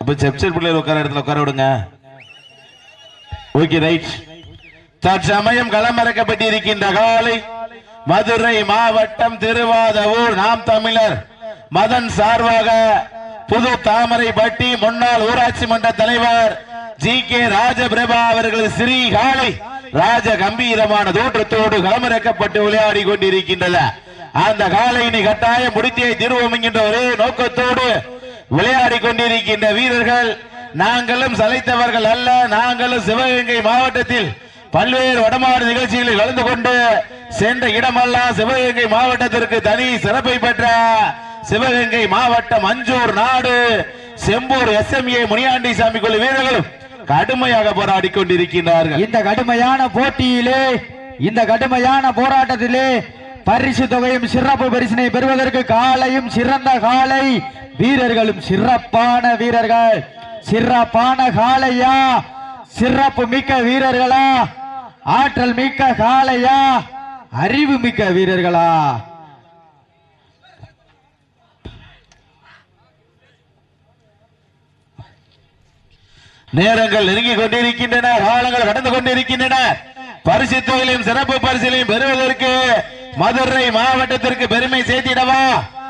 அப்ப செப்சர் பிள்ளைகள் உட்கார இடத்துல உட்கார விடுங்க. ஓகே ரைட் தற்சமயம் களமிறக்கப்பட்டிருக்கின்ற காலை மதுரை மாவட்டம் திருவாதவூர் நாம் தமிழர். மதன் சார்பாக புது தாமரைப்பட்டி முன்னாள் ஊராட்சி மன்ற தலைவர் ஜி கே ராஜபிரபா அவர்கள் ஸ்ரீ காலை ராஜ கம்பீரமான தோற்றத்தோடு களமிறக்கப்பட்டு விளையாடி கொண்டிருக்கின்றன அந்த காலையினை கட்டாயம் முடித்தே திருவோம் என்கின்ற ஒரே நோக்கத்தோடு விளையாடி கொண்டிருக்கின்ற வீரர்கள் நாங்களும் சளைத்தவர்கள் அல்ல நாங்களும் சிவகங்கை மாவட்டத்தில் பல்வேறு வடமாறு நிகழ்ச்சிகளில் கலந்து கொண்டு சென்ற இடமெல்லாம் சிவகங்கை மாவட்டத்திற்கு தனி சிறப்பை பெற்ற சிவகங்கை மாவட்டம் அஞ்சூர் நாடு செம்பூர் எஸ்எம்ஏ முனியாண்டி சாமி குழு வீரர்களும் கடுமையாக போராடி கொண்டிருக்கின்றார்கள். இந்த கடுமையான போட்டியிலே இந்த கடுமையான போராட்டத்திலே பரிசு தொகையும் சிறப்பு பரிசினை பெறுவதற்கு காலையும் சிறந்த காலை. வீரர்களும் சிறப்பான வீரர்கள். சிறப்பான காலையா? சிறப்பு மிக்க வீரர்களா? ஆற்றல் மிக்க காலையா? அறிவு மிக்க வீரர்களா? நேரங்கள் நெருங்கிக் கொண்டிருக்கின்றன காலங்கள் கடந்து கொண்டிருக்கின்றன. பரிசு தொகையிலும் சிறப்பு பரிசிலையும் பெறுவதற்கு மதுரை மாவட்டத்திற்கு பெருமை சேர்த்திடவா?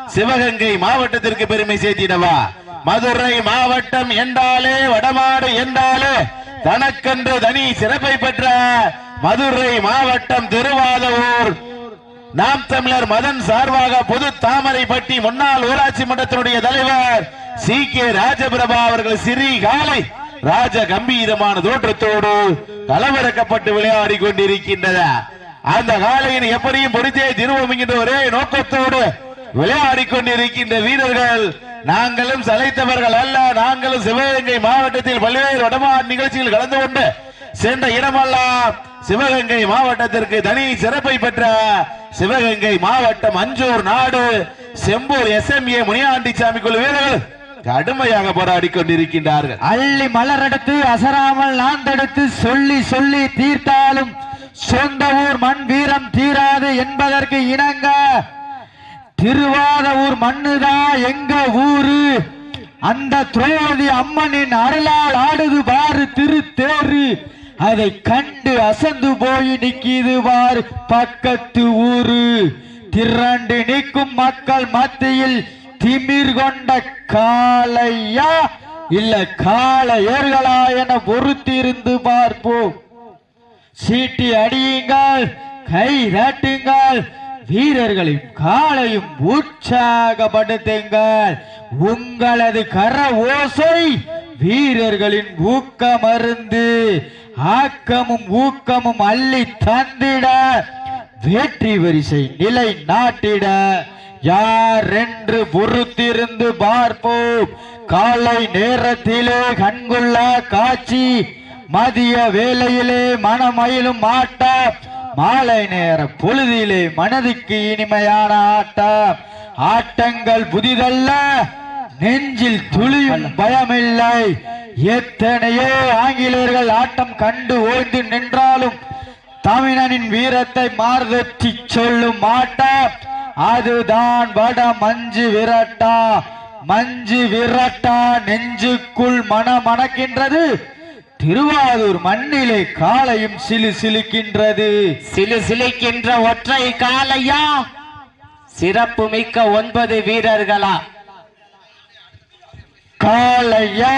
சிவகங்கை மாவட்டத்திற்கு பெருமை சேர்த்திடவா? மதுரை மாவட்டம் என்றாலே வடமாடு என்றாலே தனக்கென்று தனி சிறப்பை பெற்ற மதுரை மாவட்டம் திருவாதவூர். நாம் தமிழர் மதன் சார்பாக பொது தாமரைப்பட்டி முன்னாள் ஊராட்சி மன்றத்தினுடைய தலைவர் சி. கே. ராஜபிரபா அவர்கள் சிறி காலை ராஜ கம்பீரமான தோற்றத்தோடு கலவரக்கப்பட்டு விளையாடி கொண்டிருக்கின்றன அந்த காலையின் எப்படியும் பொறித்தே திருவோம் என்கின்ற ஒரே நோக்கத்தோடு விளையாடி கொண்டிருக்கின்ற வீரர்கள் நாங்களும் சளைத்தவர்கள் அல்ல. நாங்களும் சிவகங்கை மாவட்டத்தில் பல்வேறு வடமாடு நிகழ்ச்சியில் கலந்து கொண்டு சென்ற இடமெல்லாம் சிவகங்கை மாவட்டத்திற்கு தனி சிறப்பை பெற்ற சிவகங்கை மாவட்டம் அஞ்சூர் நாடு. செம்பூர் எஸ்எம்ஏ முனியாண்டி சாமி குழு வீரர்கள் கடுமையாக போராடி கொண்டிருக்கின்றார்கள் அள்ளி மலரெடுத்து அசராமல் நாந்தெடுத்து சொல்லி சொல்லி தீர்த்தாலும் சொந்த ஊர் மண் வீரம் தீராது என்பதற்கு இணங்க திருவாதவூர் மண்ணுதான் எங்க ஊரு? அந்த துரோதி அம்மனின் அருளால் ஆடுது பாரு திருத்தேரு. அதை கண்டு அசந்து போய் நிக்கிது பாரு பக்கத்து ஊரு. திரண்டு நிற்கும் மக்கள் மத்தியில் திமிர் கொண்ட காளையா? இல்ல காளையர்களா என பொறுத்திருந்து பார்ப்போம். சீட்டி அடியுங்கள் கை தட்டுங்கள் வீரர்களின் காலையும் உற்சாகப்படுத்துங்கள். உங்களது கர ஓசை வீரர்களின் ஊக்கமருந்து ஆக்கமும் ஊக்கமும் அள்ளி தந்திட வெற்றி வரிசை நிலை நாட்டிட. யார் என்று பொறுத்திருந்து பார்ப்போம். காலை நேரத்திலே கண்கொள்ள காட்சி மதிய வேளையிலே மனமயிலும் ஆட்டம் மாலை நேர பொழுதிலே மனதுக்கு இனிமையான ஆட்டம் ஆட்டங்கள் புதிதல்ல நெஞ்சில் துளியும் பயமில்லை. எத்தனையோ ஆங்கிலேயர்கள் ஆட்டம் கண்டு ஓய்ந்து நின்றாலும் தமிழனின் வீரத்தை மார்தட்டி சொல்லும் ஆட்டம் அதுதான் வட மஞ்சு விரட்டா மஞ்சு விரட்டா நெஞ்சுக்குள் மனமணக்கின்றது திருவாரூர் மண்ணிலே காலையும் சிலு சிலுக்கின்றது. சிலு சிலிக்கின்ற ஒற்றை காலையா சிறப்பு மிக்க ஒன்பது வீரர்களா? காளையா?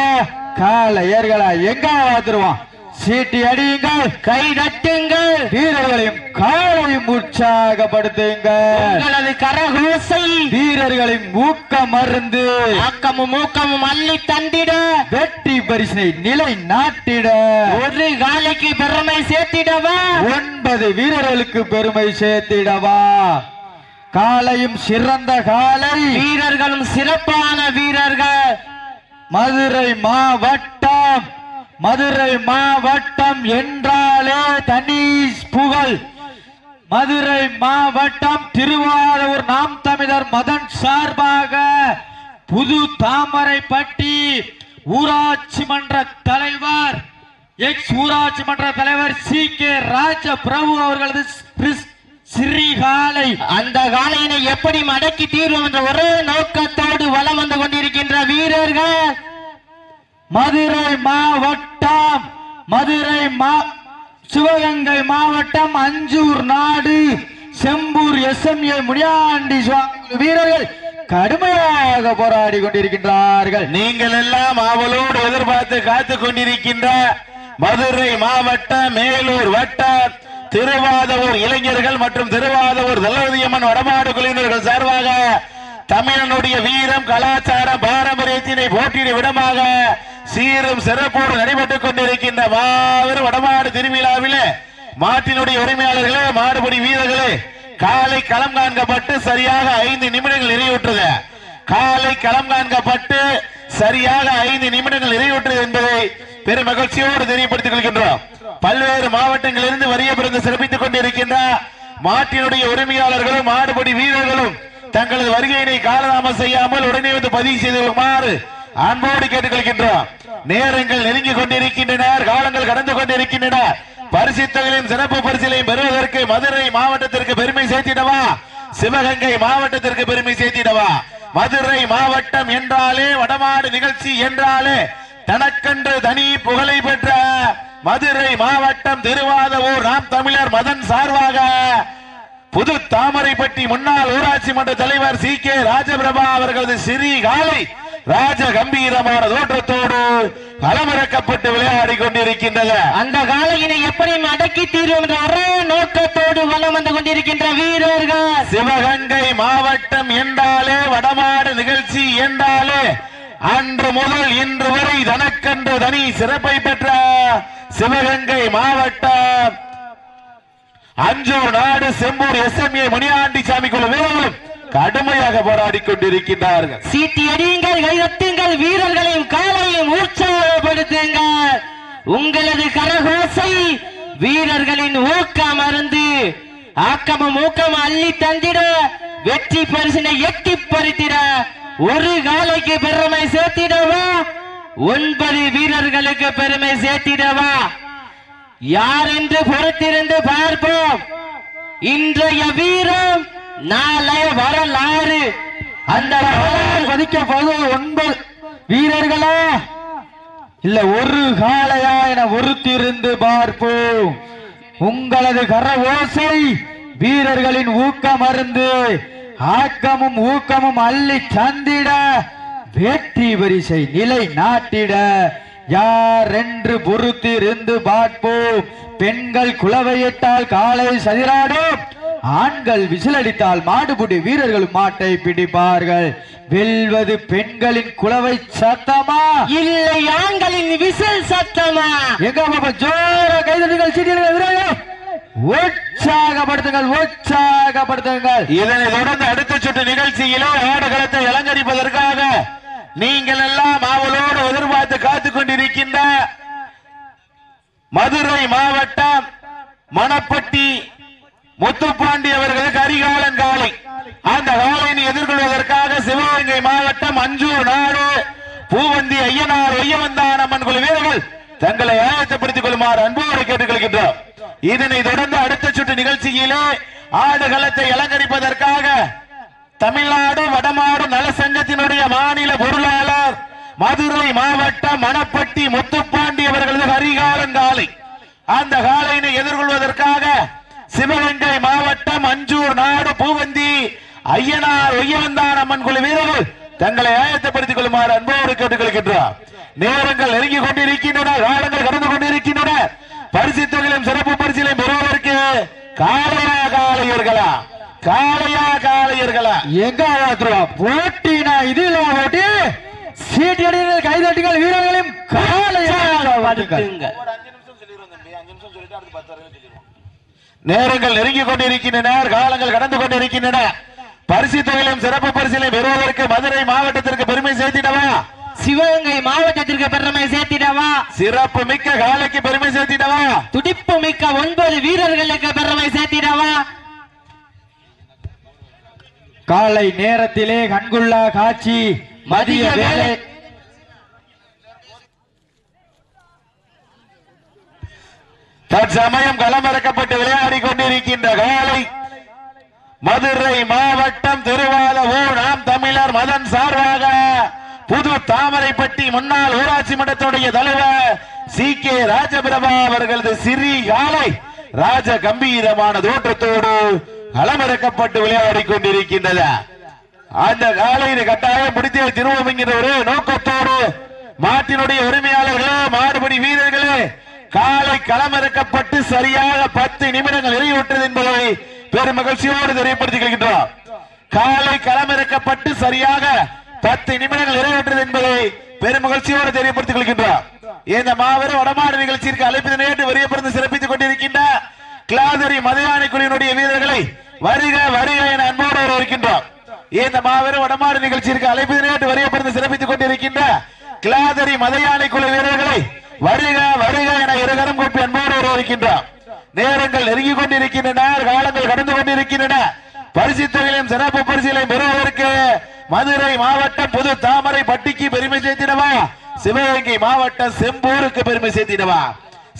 காளையர்களா? எங்க வந்துருவான் சீட்டி அடியுங்கள் கை தட்டுங்கள் வீரர்களையும் காலையும் உற்சாகப்படுத்துங்கள். உங்களது கரகோசை. வீரர்களின் ஊக்கம் மருந்து ஆக்கமும் ஊக்கமும் அள்ளி தந்திட. வெற்றி பரிசினை நிலை நாட்டிட. ஒரு காலைக்கு பெருமை சேர்த்திடவா? ஒன்பது வீரர்களுக்கு பெருமை சேர்த்திடவா? காலையும் சிறந்த காலை வீரர்களும் சிறப்பான வீரர்கள். மதுரை மாவட்டம் மதுரை மாவட்டம் என்றாலே தனி புகழ். மதுரை மாவட்டம் திருவாரூர் நாம் தமிழர் மதன் சார்பாக புது தாமரைப்பட்டி ஊராட்சி மன்ற தலைவர் எக்ஸ் ஊராட்சி மன்ற தலைவர் சி கே ராஜ பிரபு அவர்களது ஸ்ரீகாலை அந்த காலையினை எப்படி மடக்கி தீர்வோம் என்ற ஒரே நோக்கத்தோடு வலம் வந்து கொண்டிருக்கின்ற வீரர்கள்? மதுரை மாவட்டம் மதுரை மா சிவகங்கை மாவட்டம் அஞ்சூர் நாடு Sembur S M A Muniyandi Swami வீரர்கள் கடுமையாக போராடி கொண்டிருக்கின்றார்கள். நீங்கள் எல்லாம் அவளோடு எதிர்பார்த்து காத்து கொண்டிருக்கின்ற மதுரை மாவட்ட மேலூர் வட்ட திருவாதவூர் இளைஞர்கள் மற்றும் திருவாதவூர் தளபதியம்மன் வடமாடு குழுவினர்கள் சார்பாக தமிழனுடைய வீரம் கலாச்சாரம் பாரம்பரியத்தினை போட்டியிடும் விடமாக சீரும் சிறப்போடு நடைபெற்றுக் கொண்டிருக்கின்ற மாபெரும் வடமாடு திருவிழாவிலே மாட்டினுடைய உரிமையாளர்களே மாடுபடி வீரர்களே காலை களம் காண்கப்பட்டு சரியாக ஐந்து நிமிடங்கள் நிறைவுற்றது. காலை களம் காண்கப்பட்டு சரியாக ஐந்து நிமிடங்கள் நிறைவுற்றது என்பதை பெரும் மகிழ்ச்சியோடு தெரியப்படுத்திக் கொள்கின்றோம். பல்வேறு மாவட்டங்களிலிருந்து வரிய பிறந்து சிறப்பித்துக் கொண்டிருக்கின்ற மாட்டினுடைய உரிமையாளர்களும் மாடுபடி வீரர்களும் தங்களது வருகையினை காலதாமம் செய்யாமல் உடனே வந்து பதிவு செய்து கொள்ளுமாறு அன்போடு கேட்டுக்கொள்கின்றோம். நேரங்கள் நெருங்கிக் கொண்டிருக்கின்றன காலங்கள் கடந்து கொண்டிருக்கின்றன. பரிசுத்தொகையும் சிறப்பு பரிசிலையும் பெறுவதற்கு மதுரை மாவட்டத்திற்கு பெருமை சேர்த்திடவா? சிவகங்கை மாவட்டத்திற்கு பெருமை சேர்த்திடவா? மதுரை மாவட்டம் என்றாலே வடமாடு நிகழ்ச்சி என்றாலே தனக்கென்று தனி புகழை பெற்ற மதுரை மாவட்டம் திருவாதவூர் நாம் தமிழர் மதன் சார்பாக புது தாமரைப்பட்டி முன்னாள் ஊராட்சி மன்ற தலைவர் சி கே ராஜபிரபா அவர்களது சிறி காலை ராஜ கம்பீரமான தோற்றத்தோடு களமிறக்கப்பட்டு விளையாடி கொண்டிருக்கின்றது அந்த காலையினை எப்படி மடக்கி தீர்வோம் என்ற ஒரே நோக்கத்தோடு வலம் வந்து கொண்டிருக்கின்ற வீரர்கள். சிவகங்கை மாவட்டம் என்றாலே வடமாடு நிகழ்ச்சி என்றாலே அன்று முதல் இன்று வரை தனக்கென்று தனி சிறப்பை பெற்ற சிவகங்கை மாவட்டம். அஞ்சூர் நாடு செம்பூர் எஸ்எம்ஏ முனியாண்டி சாமி குழு வீரர்களும் கடுமையாக போராடி கொண்டிருக்கின்றார்கள். சீட்டி அடியுங்கள் கைதட்டுங்கள் வீரர்களையும் காலையும் உற்சாகப்படுத்துங்கள். உங்களது கரகோசை வீரர்களின் ஊக்கம் அருந்து ஆக்கமும் ஊக்கம் அள்ளி தந்திட வெற்றி பரிசினை எட்டி பறித்திட ஒரு காலைக்கு பெருமை சேர்த்திடவா? ஒன்பது வீரர்களுக்கு பெருமை சேர்த்திடவா? யார் என்று பொறுத்திருந்து பார்ப்போம். இன்றைய வீரம் நாளைய வரலாறு. அந்த வரலாறு பதிக்கப்போது ஒன்பது வீரர்களா. இல்ல ஒரு காலையா என ஒருத்திருந்து பார்ப்போம். உங்களது கர ஓசை வீரர்களின் ஊக்கம் அருந்து ஆக்கமும் ஊக்கமும் அள்ளி சந்திட வெற்றி வரிசை நிலை நாட்டிட. யார் என்று பொறுத்திருந்து பார்ப்போம். பெண்கள் குலவையிட்டால் காலை சதிராடும். ஆண்கள் விசிலடித்தால் மாடுபுடி வீரர்கள் மாட்டை பிடிப்பார்கள். வெல்வது பெண்களின் குலவை சத்தமா? இல்லை ஆண்களின் விசில் சத்தமா? எங்க பாப்பா ஜோர கைதட்டுங்கள் சீட்டியர்கள் வீரர்கள் உற்சாகப்படுத்துங்கள் உற்சாகப்படுத்துங்கள். இதனை தொடர்ந்து அடுத்த சுற்று நிகழ்ச்சியிலே ஆடுகளத்தை அலங்கரிப்பதற்காக நீங்கள் எல்லாம் ஆவலோடு எதிர்பார்த்து காத்துக் கொண்டிருக்கின்ற மதுரை மாவட்டம் மணப்பட்டி முத்துப்பாண்டி அவர்கள் கரிகாலன் காலை. அந்த காலையினை எதிர்கொள்வதற்காக சிவகங்கை மாவட்டம் அஞ்சூர் நாடு. பூவந்தி ஐயனார் ஒய்யவந்தான் அம்மன் குழு வீரர்கள் தங்களை ஆயத்தப்படுத்திக் கொள்ளுமாறு அன்போடு கேட்டுக்கொள்கின்றோம். இதனை தொடர்ந்து அடுத்த சுற்று நிகழ்ச்சியிலே ஆடுகளத்தை அலங்கரிப்பதற்காக தமிழ்நாடு வடமாடு நலசங்கத்தினுடைய மாநில பொருளாளர் மதுரை மாவட்டம் மணப்பட்டி முத்துப்பாண்டி அவர்களது ஹரிகாலன் காலை. அந்த காலையினை எதிர்கொள்வதற்காக சிவகங்கை மாவட்டம் அஞ்சூர் நாடு பூவந்தி. ஐயனார் ஒய்யவந்தான் அம்மன் குழு வீரர்கள் தங்களை ஆயத்தப்படுத்திக் கொள்ளுமாறு அன்போடு கேட்டுக்கொள்கின்றார் நேரங்கள் நெருங்கிக் கொண்டிருக்கின்றன காலங்கள் கடந்து கொண்டிருக்கின்றன. பரிசு தொகையிலும் சிறப்பு பரிசிலையும் பெறுவதற்கு காளையா காளையர்களா? காளையா காளையர்களா? எங்க போட்டினா இதுல போட்டி சீட்டி அடிகள் கைதட்டுங்கள் வீரர்களையும் காலையாக வாழ்த்துங்கள். நேரங்கள் நெருங்கிக் கொண்டிருக்கின்றன காலங்கள் கடந்து கொண்டிருக்கின்றன. பரிசு தொகையிலும் சிறப்பு பரிசிலையும் பெறுவதற்கு மதுரை மாவட்டத்திற்கு பெருமை சேர்த்திடவா? சிவகங்கை மாவட்டத்திற்கு பெருமை சேர்த்திடவா? சிறப்பு மிக்க காலைக்கு பெருமை சேர்த்திடவா? துடிப்பு மிக்க ஒன்பது வீரர்களுக்கு பெருமை சேர்த்திடவா? காலை நேரத்திலே கண்குள்ளா காட்சி மதிய வேலை. தற்சமயம் களமிறக்கப்பட்டு விளையாடி கொண்டிருக்கின்ற காலை. மதுரை மாவட்டம் திருவாலூர் நாம் தமிழர் மதன் சார்பாக புது தாமரைப்பட்டி முன்னாள் ஊராட்சி மன்றத்துடைய தலைவர் சி. கே. ராஜபிரபா அவர்களது சிறி காலை ராஜ கம்பீரமான தோற்றத்தோடு களமிறக்கப்பட்டு விளையாடி கொண்டிருக்கின்றது அந்த காலையில் கட்டாயம் பிடித்தே திருவோம் என்கிற ஒரு நோக்கத்தோடு மாட்டினுடைய உரிமையாளர்களே மாடுபடி வீரர்களே காலை களமிறக்கப்பட்டு சரியாக பத்து நிமிடங்கள் நிறைவுற்றது என்பதை பெரும் மகிழ்ச்சியோடு தெரியப்படுத்திக் கொள்கின்றோம். காலை களமிறக்கப்பட்டு சரியாக பத்து நிமிடங்கள் நிறைவேற்றது என்பதை பெரும் மகிழ்ச்சியோடு தெரியப்படுத்திக் கொள்கின்றோம். இந்த மாபெரும் வடமாடு நிகழ்ச்சிக்கு அழைப்பது நேற்று வரியப்படுத்தி சிறப்பித்துக் கொண்டிருக்கின்ற கிளாதரி மதுராணி குழுவினுடைய வீரர்களை வருக வருக என அன்போடு இருக்கின்றோம் இந்த மாபெரும் வடமாடு நிகழ்ச்சிக்கு அழைப்பது நேற்று வரியப்படுத்தி சிறப்பித்துக் கொண்டிருக்கின்ற கிளாதரி மதையானை குழு வீரர்களை வருக வருக என இருகரம் கூப்பி அன்போடு வரவேற்கின்றோம் நேரங்கள் நெருங்கிக் கொண்டிருக்கின்றன காலங்கள் கடந்து கொண்டிருக்கின்றன. பரிசு தொகையிலும் சிறப்பு பரிசுகளையும் பெறுவதற்கு மதுரை மாவட்டம் புது தாமரை பட்டிக்கு பெருமை சேர்த்திடவா? சிவகங்கை மாவட்டம் செம்பூருக்கு பெருமை சேர்த்திடவா?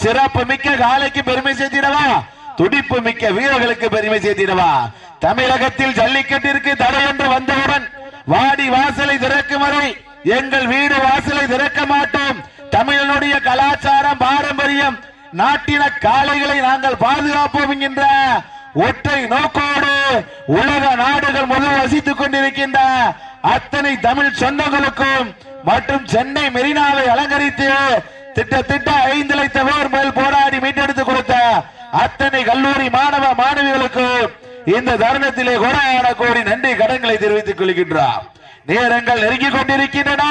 சிறப்பு மிக்க காலைக்கு பெருமை சேர்த்திடவா? துடிப்பு மிக்க வீரர்களுக்கு பெருமை சேர்த்திடவா? தமிழகத்தில் ஜல்லிக்கட்டிற்கு தடை என்று வந்தவுடன் வாடி வாசலை திறக்கும் வரை எங்கள் வீடு வாசலை திறக்க மாட்டோம். தமிழனுடைய கலாச்சாரம் பாரம்பரியம் நாட்டின காளைகளை நாங்கள் பாதுகாப்போம் என்கின்ற ஒற்றை நோக்கோடு உலக நாடுகள் முதல் வசித்துக் கொண்டிருக்கின்ற அத்தனை தமிழ் சொந்தங்களுக்கும் மற்றும் சென்னை மெரினாவை அலங்கரித்து திட்டத்திட்ட ஐந்து லட்சம் பேர் மேல் போராடி மீட்டெடுத்து கொடுத்த அத்தனை கல்லூரி மாணவ மாணவிகளுக்கும் இந்த தருணத்திலே கொடாட கோடி நன்றி கடன்களை தெரிவித்துக் கொள்கின்றார் நேரங்கள் நெருங்கிக் கொண்டிருக்கின்றன.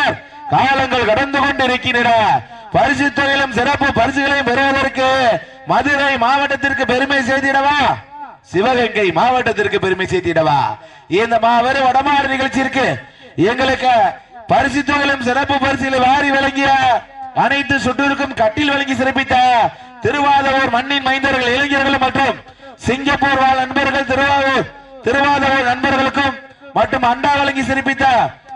காலங்கள் கடந்து கொண்டிருக்கின்றன. பரிசு தொகையிலும் சிறப்பு பரிசுகளையும் பெறுவதற்கு மதுரை மாவட்டத்திற்கு பெருமை செய்திடவா சிவகங்கை மாவட்டத்திற்கு பெருமை சேர்த்திடவா? இந்த மாபெரும் வடமாறு இருக்கு எங்களுக்கு பரிசு தொகையிலும் சிறப்பு பரிசுகளை வாரி வழங்கிய அனைத்து சுற்றுக்கும் கட்டில் வழங்கி சிறப்பித்த திருவாதவூர் மண்ணின் மைந்தர்கள் இளைஞர்கள் மற்றும் சிங்கப்பூர் வாழ் நண்பர்கள் திருவாரூர் திருவாதவூர் நண்பர்களுக்கும் மற்றும் அண்டா வழங்கி சிறப்பித்த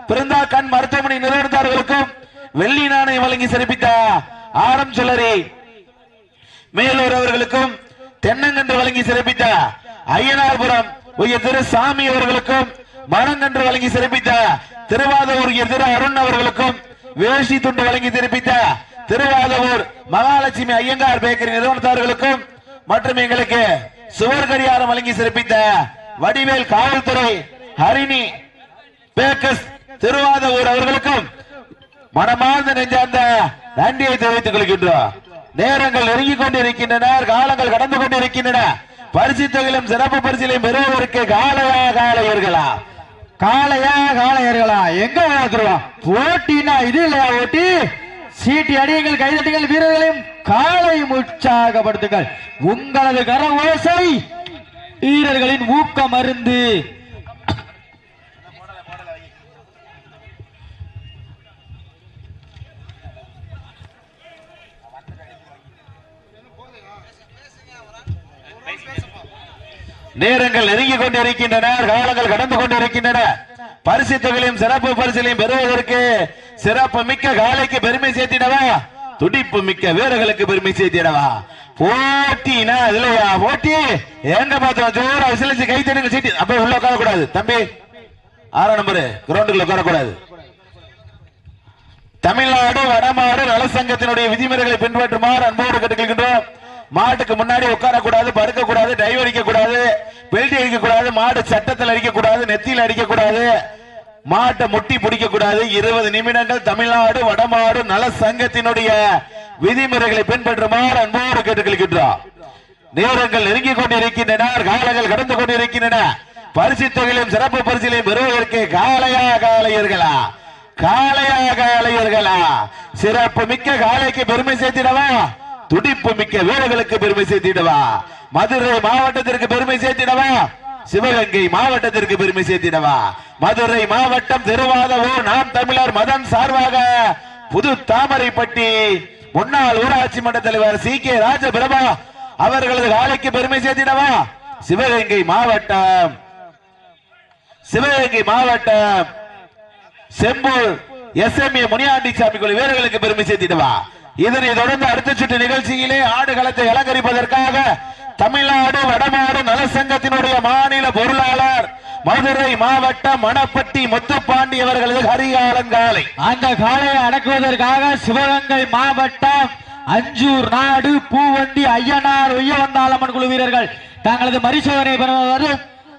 பிருந்தா கண் மருத்துவமனை நிறுவனத்தார்களுக்கும் வெள்ளி நாணயம் வழங்கி சிறப்பித்த ஆரம் சிலரி மேலூர் அவர்களுக்கும் தென்னங்கன்று வழங்கி சிறப்பித்த ஐயனார்புரம் உயர் திரு சாமி அவர்களுக்கும் மரங்கன்று வழங்கி சிறப்பித்த திருவாதூர் உயர் திரு அருண் அவர்களுக்கும் வேஷ்டி துண்டு வழங்கி சிறப்பித்த திருவாதூர் மகாலட்சுமி ஐயங்கார் பேக்கரி நிறுவனத்தார்களுக்கும் மற்றும் எங்களுக்கு சுவர் கடியாரம் வழங்கி சிறப்பித்த வடிவேல் காவல்துறை ஹரிணி பேக்கஸ் திருவாதூர் அவர்களுக்கும் மனமார்ந்த நெஞ்சார்ந்த நன்றியை தெரிவித்துக் கொள்கின்றோம். நேரங்கள் நெருங்கிக் கொண்டிருக்கின்றன காலங்கள் கடந்து கொண்டிருக்கின்றன. பரிசு தொகையிலும் சிறப்பு பரிசிலையும் பெறுவதற்கு காலையா காலையர்களா காளையா காளையர்களா? எங்க வாக்குறோம் போட்டினா இது இல்லையா ஓட்டி சீட்டி அடியுங்கள் கைதட்டுங்கள் வீரர்களையும் காலையும் உற்சாகப்படுத்துங்கள் உங்களது கர ஓசை வீரர்களின் ஊக்க மருந்து நேரங்கள் நெருங்கிக் கொண்டிருக்கின்றன காலங்கள் கடந்து கொண்டிருக்கின்றன. பரிசு தொகையிலும் சிறப்பு பரிசிலையும் பெறுவதற்கு சிறப்பு மிக்க காலைக்கு பெருமை சேர்த்திடவா? துடிப்பு மிக்க வீரர்களுக்கு பெருமை சேர்த்திடவா? போட்டினா இல்லையா போட்டி? எங்க பார்த்தோம் ஜோரா விசிலிச்சு கை தடுங்க சீட்டி. அப்ப உள்ள உட்கார கூடாது தம்பி ஆறாம் நம்பரு கிரவுண்டுக்குள்ள உட்கார கூடாது தமிழ்நாடு வடமாடு நலசங்கத்தினுடைய விதிமுறைகளை பின்பற்றுமாறு அன்போடு கேட்டுக்கின்றோம் மாட்டுக்கு முன்னாடி உட்காரக்கூடாது படுக்க கூடாது டைவ் கூடாது மாடு சட்டத்தில் அடிக்கக்கூடாது நெத்தியில் அடிக்கக்கூடாது மாட்டை முட்டி பிடிக்க கூடாது இருபது நிமிடங்கள் தமிழ்நாடு வடமாடு நல சங்கத்தினுடைய விதிமுறைகளை பின்பற்றுமாறு அன்போடு கேட்டுக்கொள்கின்றார் நேரங்கள் நெருங்கிக் கொண்டிருக்கின்றன காலங்கள் கடந்து கொண்டிருக்கின்றன. பரிசு தொகையிலும் சிறப்பு பரிசிலையும் பெறுவதற்கு காலையா காலையர்களா காலையா காலையர்களா சிறப்பு மிக்க காலைக்கு பெருமை சேர்த்திடவா? துடிப்பு மிக்க வீரர்களுக்கு பெருமை சேர்த்திடவா? மதுரை மாவட்டத்திற்கு பெருமை சேர்த்திடவா? சிவகங்கை மாவட்டத்திற்கு பெருமை சேர்த்திடவா? மதுரை மாவட்டம் திருவாதவோ நாம் தமிழர் மதன் சார்பாக புது தாமரைப்பட்டி முன்னாள் ஊராட்சி மன்ற தலைவர் சி. கே. ராஜபிரபா அவர்களது காலைக்கு பெருமை சேர்த்திடவா? சிவகங்கை மாவட்டம். சிவகங்கை மாவட்டம். Sembur S. M. A. Muniyandi Sami குழு வீரர்களுக்கு பெருமை சேர்த்திடவா? இதனை தொடர்ந்து அடுத்த சுற்று நிகழ்ச்சியிலே ஆடுகளத்தை அலங்கரிப்பதற்காக தமிழ்நாடு வடமாடு நலசங்கத்தினுடைய மாநில பொருளாளர் மதுரை மாவட்டம் மணப்பட்டி முத்துப்பாண்டி அவர்களது ஹரிகாலன் காலை. அந்த காளையை அடக்குவதற்காக சிவகங்கை மாவட்டம் அஞ்சூர் நாடு பூவந்தி ஐயனார் உய்யவந்தாளம்மன் குழு வீரர்கள் தங்களது மரிசோதனை பெறுவது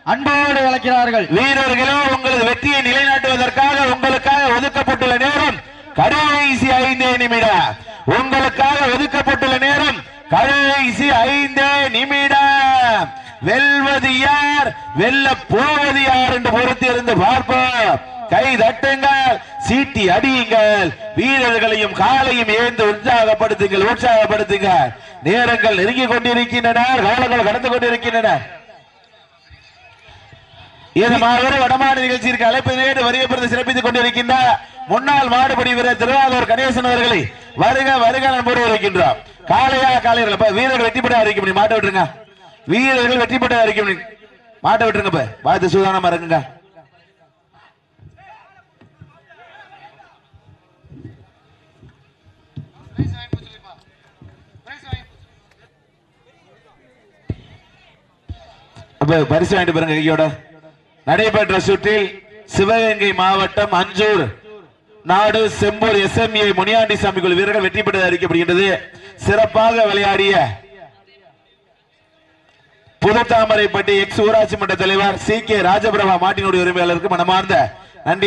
அன்போடு அழைக்கிறார்கள் வீரர்களோ உங்களது வெற்றியை நிலைநாட்டுவதற்காக உங்களுக்காக ஒதுக்கப்பட்டுள்ள நேரம் கடைசி ஐந்தே நிமிடம். உங்களுக்காக ஒதுக்கப்பட்டுள்ள நேரம் கடைசி ஐந்தே நிமிடம் வெல்வது யார்? வெல்ல போவது யார் என்று பொறுத்து இருந்து பார்ப்போம். கை தட்டுங்கள் சீட்டி அடியுங்கள். வீரர்களையும் காலையும் ஏந்து உற்சாகப்படுத்துங்கள் உற்சாகப்படுத்துங்கள். நேரங்கள் நெருங்கிக் கொண்டிருக்கின்றன காலங்கள் கடந்து கொண்டிருக்கின்றன. இது மாபெரும் வடமாடு நிகழ்ச்சியிற்கு அழைப்பு நேடு வருகை சிறப்பித்துக் கொண்டிருக்கின்ற முன்னாள் மாடுபடி வீரர் திருவாரூர் கணேசன் அவர்களை. வருக வருக நண்போடு இருக்கின்றோம் காலையா காலையில் இப்ப வீரர்கள் வெற்றி பெற்ற முடியும். மாட்ட விட்டுருங்க. வீரர்கள் வெற்றி அறிக்க முடியும். மாட்ட விட்டுருங்க இப்ப. பார்த்து சூதானமா இருக்குங்க பரிசு வாங்கிட்டு பாருங்க கையோட. நடைபெற்ற சுற்றில் சிவகங்கை மாவட்டம் அஞ்சூர். நாடு செம்பூர் எஸ்எம்ஏ முனியாண்டி சாமி குழு வீரர்கள் வெற்றி பெற்று அறிவிக்கப்படுகின்றது. சிறப்பாக விளையாடிய புதுத்தாமரைப்பட்டி எக்ஸ் ஊராட்சி மன்ற தலைவர் சி கே ராஜபிரபா மாட்டினுடைய உரிமையாளருக்கு மனமார்ந்த நன்றி.